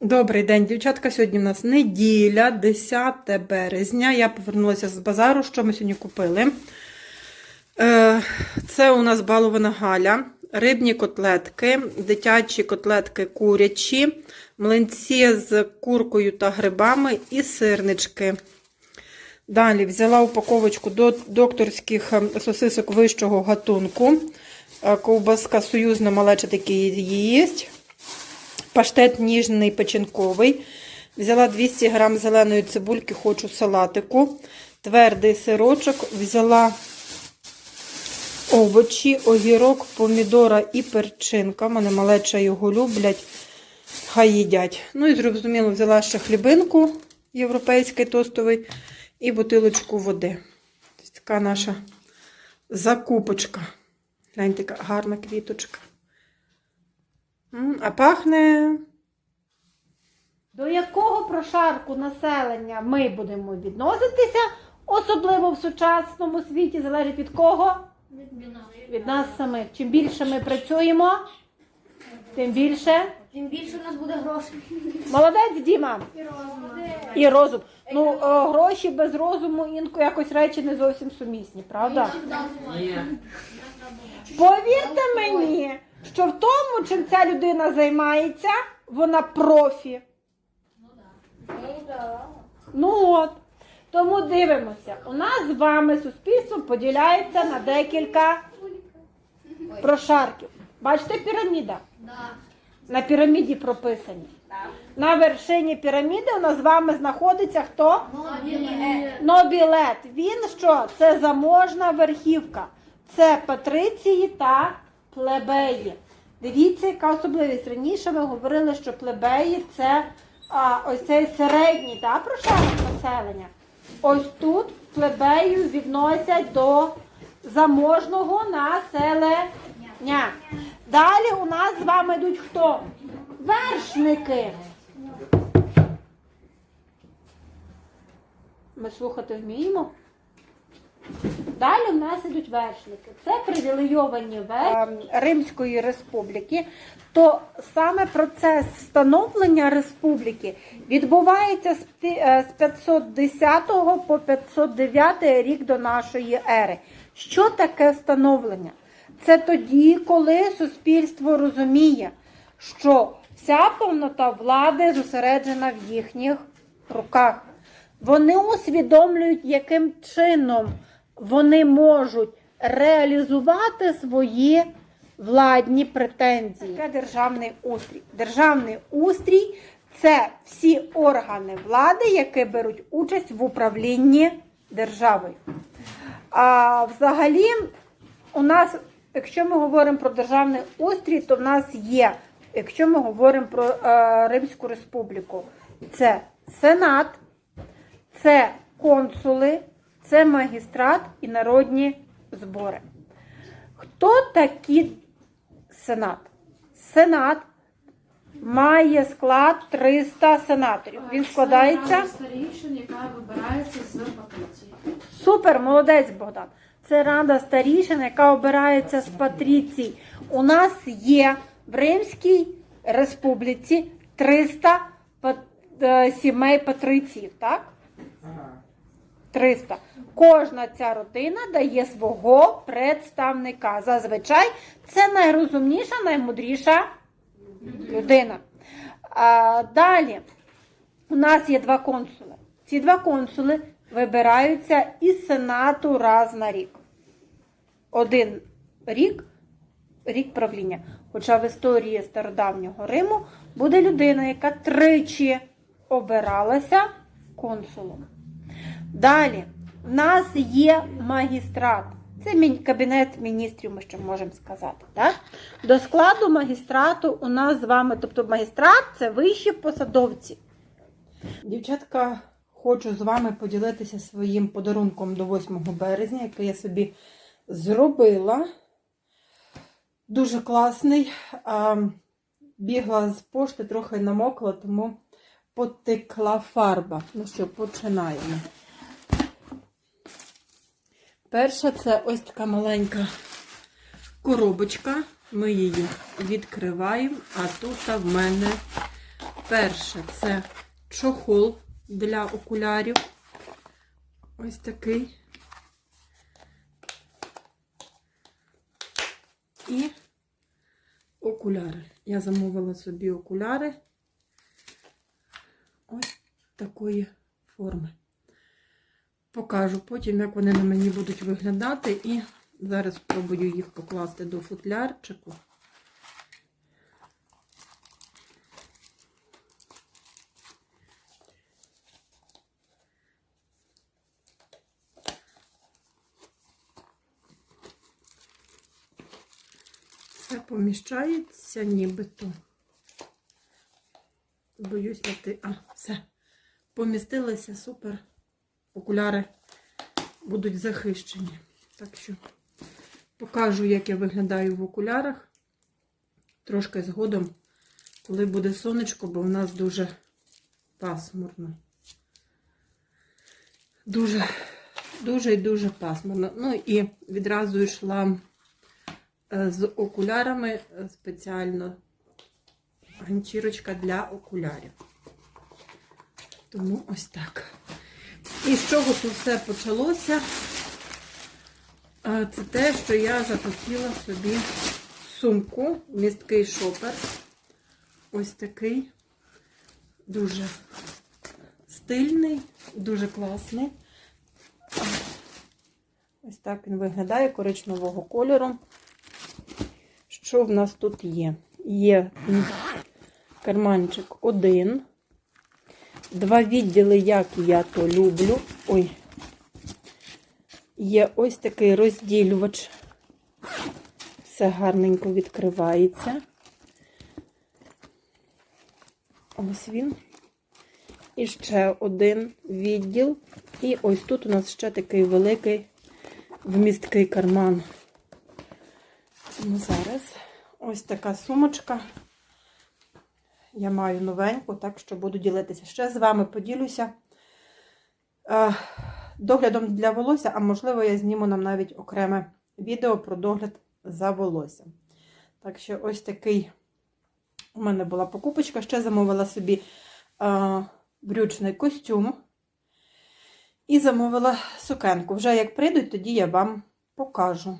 Добрий день, дівчатка. Сьогодні в нас неділя, 10 березня. Я повернулася з базару. Що ми сьогодні купили? Е, Це у нас балована Галя, рибні котлетки, дитячі котлетки курячі, млинці з куркою та грибами і сирнички. Далі взяла упаковочку до докторських ем, сосисок вищого гатунку. Е, Ковбаска союзна малеча такі їсть. Паштет ніжний печінковий. Взяла 200 г зеленої цибульки, хочу салатику. Твердий сирочок. Взяла овочі, огірок, помідора і перчинка. У мене малеча його люблять. Хай їдять. Ну і зрозуміло, взяла ще хлібинку європейський тостовий і бутилочку води. Ось така наша закупочка. Гляньте, яка гарна квіточка. А пахне. До якого прошарку населення ми будемо відноситися, особливо в сучасному світі, залежить від кого? Від нас самих. Чим більше ми працюємо, тим більше. Тим більше у нас буде грошей. Молодець, Діма. І розум. Ну, е, гроші без розуму інколи якось речі не зовсім сумісні, правда? Повірте мені, що в тому, чим ця людина займається, вона профі. Ну от. Тому дивимося. У нас з вами суспільство поділяється на декілька прошарків. Бачите піраміда? На піраміді прописані. На вершині піраміди у нас з вами знаходиться хто? Нобілет. Він що? Це заможна верхівка. Це патриції та плебеї. Дивіться, яка особливість. Раніше ми говорили, що плебеї це а, ось цей середній та, прошарок населення. Ось тут плебею відносять до заможного населення. Далі у нас з вами йдуть хто? Вершники. Ми слухати вміємо. Далі в нас ідуть вершники. Це привілейовані вершники Римської республіки. То саме процес встановлення республіки відбувається з е, з 510 по 509 рік до нашої ери. Що таке встановлення? Це тоді, коли суспільство розуміє, що вся повнота влади зосереджена в їхніх руках. Вони усвідомлюють, яким чином вони можуть реалізувати свої владні претензії. Таке державний устрій. Державний устрій це всі органи влади, які беруть участь в управлінні державою. А взагалі, у нас, якщо ми говоримо про державний устрій, то в нас є, якщо ми говоримо про е, Римську республіку, це Сенат, це консули, це магістрат і народні збори. Хто такі Сенат? Сенат має склад 300 сенаторів. Він складається. старішин, яка вибирається з патриції. Супер, молодець Богдан. Це рада старішин, яка обирається з патріцій. У нас є в Римській республіці 300 е, сімей патриціїв, так? 300. Кожна ця родина дає свого представника. Зазвичай це найрозумніша, наймудріша людина. А, далі у нас є два консули. Ці два консули вибираються із Сенату раз на рік. Один рік рік правління. Хоча в історії стародавнього Риму буде людина, яка тричі обиралася консулом. Далі, в нас є магістрат. Це кабінет міністрів, ми ще можемо сказати. Так? До складу магістрату у нас з вами, тобто магістрат це вищі посадовці. Дівчатка, хочу з вами поділитися своїм подарунком до 8 березня, який я собі зробила. Дуже класний. Бігла з пошти, трохи намокла, тому потекла фарба. Ну що, починаємо. Перша це ось така маленька коробочка. Ми її відкриваємо, а тут в мене Перше це чохол для окулярів. Ось такий. І окуляри. Я замовила собі окуляри ось такої форми. Покажу потім, як вони на мені будуть виглядати, і зараз спробую їх покласти до футлярчику. Все поміщається нібито. Боюсь знайти. А, все. Помістилися, супер. Окуляри будуть захищені. Так що покажу, як я виглядаю в окулярах. Трошки згодом, коли буде сонечко, бо в нас дуже пасмурно. Дуже, дуже і дуже пасмурно. Ну і відразу йшла е, з окулярами е, спеціально ганчірочка для окулярів. Тому ось так. І з чого це все почалося? Це те, що я захотіла собі сумку, місткий шопер. Ось такий. Дуже стильний, дуже класний. Ось так він виглядає коричневого кольору. Що в нас тут є? Є карманчик один. Два відділи, як я то люблю. Ой. Є ось такий розділювач. Все гарненько відкривається. Ось він. І ще один відділ. І ось тут у нас ще такий великий вмісткий карман. Ну, зараз ось така сумочка. Я маю новеньку, так що буду ділитися. Ще з вами поділюся е, доглядом для волосся, а можливо, я зніму нам навіть окреме відео про догляд за волоссям. Так що, ось такий у мене була покупочка. Ще замовила собі е, брючний костюм і замовила сукенку. Вже як прийдуть, тоді я вам покажу.